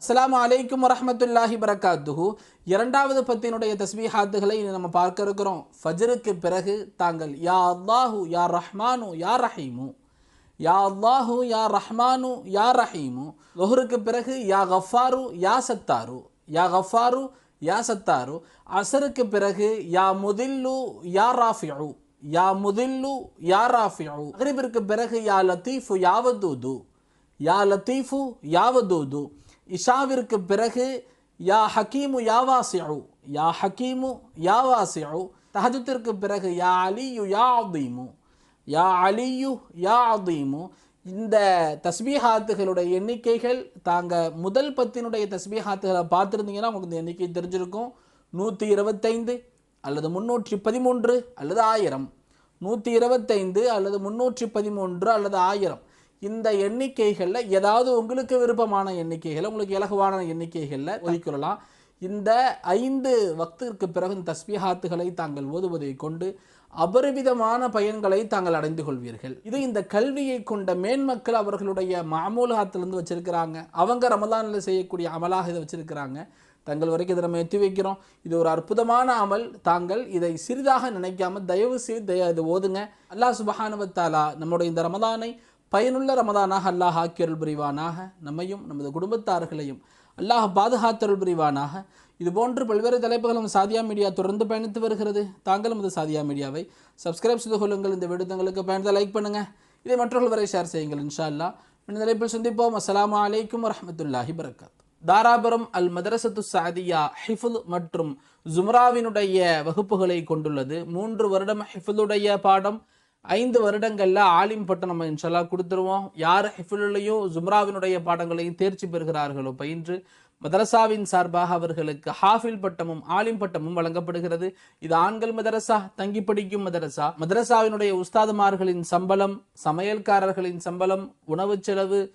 அஸ்லாம் அலைக்கும் வரமத்துல்லாஹி பரகாத்துஹு இரண்டாவது பத்தினுடைய தஸ்மீஹாத்துகளை நம்ம பார்க்க இருக்கிறோம். ஃபஜ்ருக்கு பிறகு தாங்கள் யா அல்லாஹு யா ரஹ்மானு யா ரஹீமு. யா அல்லாஹு யா ரஹ்மானு யா ரஹீமு. லொஹருக்கு பிறகு யா கஃபாரு யா சத்தாரு. யா கஃபாரு யா சத்தாரு. அசருக்கு பிறகு யா முதில்லு யா ராஃபியு யா முதில்லு யா ராஃபியு அகரிபிற்கு பிறகு யா லத்தீஃபு யாவதூது. யா லத்தீஃபு யாவதூது. இஷாவிற்கு பிறகு யா ஹக்கீமு யாவாசியு யா ஹக்கீமு யாவாசியு தஹஜத்திற்கு பிறகு யா அலியு யா அதீமு யா அலியு யா அதீமு. இந்த தஸ்பீஹாத்துகளுடைய எண்ணிக்கைகள் தாங்கள் முதல் பத்தினுடைய தஸ்பீஹாத்துகளை பார்த்துருந்தீங்கன்னா உங்களுக்கு இந்த எண்ணிக்கை தெரிஞ்சிருக்கும். நூற்றி இருபத்தைந்து அல்லது முன்னூற்றி பதிமூன்று அல்லது ஆயிரம். நூற்றி இருபத்தைந்து அல்லது முன்னூற்றி பதிமூன்று அல்லது ஆயிரம். இந்த எண்ணிக்கைகளில் ஏதாவது உங்களுக்கு விருப்பமான எண்ணிக்கைகளை உங்களுக்கு இலகுவான எண்ணிக்கைகளில் ஒதுக்கொள்ளலாம் இந்த ஐந்து வக்திற்கு பிறகு இந்த தஸ்பீஹாத்துகளை தாங்கள் ஓதுவதை கொண்டு அபரிவிதமான பயன்களை தாங்கள் அடைந்து கொள்வீர்கள். இது இந்த கல்வியை கொண்ட மேன்மக்கள் அவர்களுடைய மாமூலகத்திலிருந்து வச்சிருக்கிறாங்க. அவங்க ரமலானில் செய்யக்கூடிய அமலாக இதை வச்சிருக்கிறாங்க. தங்கள் வரைக்கும் இதை நம்ம எத்தி வைக்கிறோம். இது ஒரு அற்புதமான அமல். தாங்கள் இதை சிறிதாக நினைக்காம தயவு செய்து இதை ஓதுங்க. அல்லாஹ் சுபஹானுவத்தாலா நம்முடைய இந்த ரமதானை பயனுள்ள ரமதானாக அல்லாஹ் ஆக்கியருள் புரிவானாக. நம்மையும் நமது குடும்பத்தார்களையும் அல்லாஹ் பாதுகாத்தருள் புரிவானாக. இது போன்று பல்வேறு தலைப்புகளும் சாதியா மீடியா தொடர்ந்து பயணித்து வருகிறது. தாங்களும் இது சாதியா மீடியாவை சப்ஸ்கிரைப் செய்து கொள்ளுங்கள். இந்த விடுதங்களுக்கு பயணத்தை லைக் பண்ணுங்கள் இதை மற்றவர்கள் வரை ஷேர் செய்யுங்கள் இன்ஷா அல்லாஹ் இந்த தலைப்பில் சந்திப்போம். அஸ்லாம் அலைக்கும் வரமத்துல்லாஹி வரகாத் தாராபுரம் அல் மதரசத்து சாதியா ஹிஃபுல் மற்றும் ஜும்ராவினுடைய வகுப்புகளை கொண்டுள்ளது. மூன்று வருடம் ஹிஃபுலுடைய பாடம். ஐந்து வருடங்களில் ஆலிம் பட்டம் நம்ம இன்ஷல்லா கொடுத்துருவோம். யார் ஹிஃபுலையும் ஜும்ராவினுடைய பாடங்களையும் தேர்ச்சி பெறுகிறார்களோ? பயின்று மதரசாவின் சார்பாக அவர்களுக்கு ஹாஃபில் பட்டமும் ஆலிம் பட்டமும் வழங்கப்படுகிறது. இது ஆண்கள் மதரசா தங்கி படிக்கும் மதரசா. மதரசாவினுடைய உஸ்தாதுமார்களின் சம்பளம் சமையல்காரர்களின் சம்பளம் உணவு செலவு